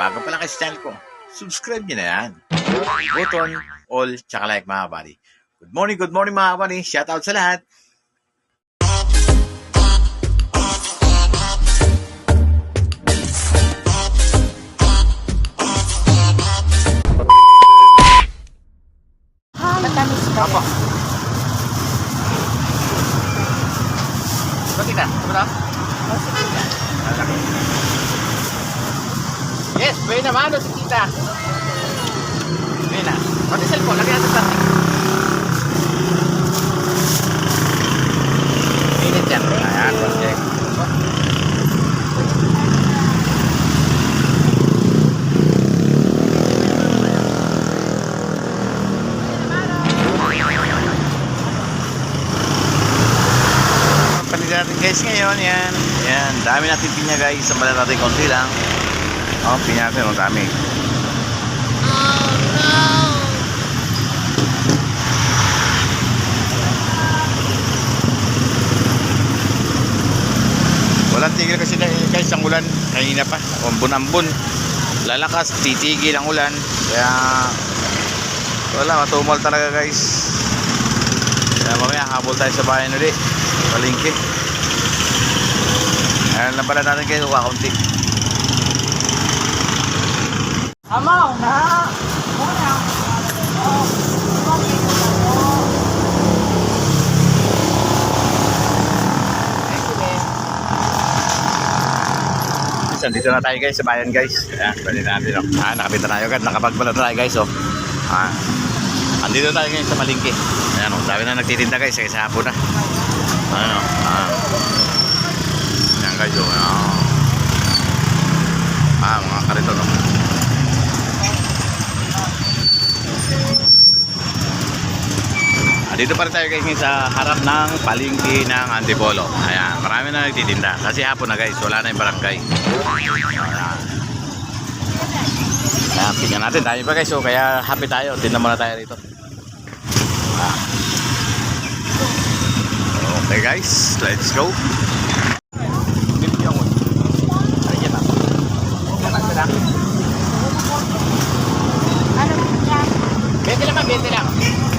bago pa lang kayo sa channel ko, subscribe nyo na yan. Button, all, tsaka like mga buddy. Good morning, good morning mga buddy. Shout out sa lahat. Matamis ba? Apo. Ito na. O, sige na. Yes, pwede naman, si tita. Pwede na. Pati cellphone, lagyan natin sa Init yan. Ayan, project. Panig natin guys ngayon, yan. Yan, dami natin pinya guys. Sambalan natin konti lang. Oh, pinya natin, ang dami. Walang tigil kasi na guys ang ulan. Kanina pa. Ambon-ambon. Lalakas, titigil ang ulan. Kaya wala, matumal talaga guys. Kaya mamaya habol tayo sa bayan ulit. Palingki. Ayan lang natin kayo kakunti. Amaw na! Muna! Oh, okay na na tayo guys sa bayan guys. Ayan, pwede natin oh. Ah, nakabita na tayo agad. Nakapagpala tayo guys oh. Ah. Andito tayo ngayon sa Malingki. Ayan oh, dami na nagtitinda guys. Kaya sa hapon na. Ayan oh. Ah. Ayan guys oh. Ah, ah mga karito no. Dito pa rin tayo guys sa harap ng palingki ng Antipolo. Ayan, marami na nagtitinda. Kasi hapon na guys, wala na yung barangay. Ayan. Ayan, tingnan natin. Dami pa guys, so kaya happy tayo. Tingnan muna tayo rito. Ah. Okay guys, let's go. Ano? 20 lang, 20 lang.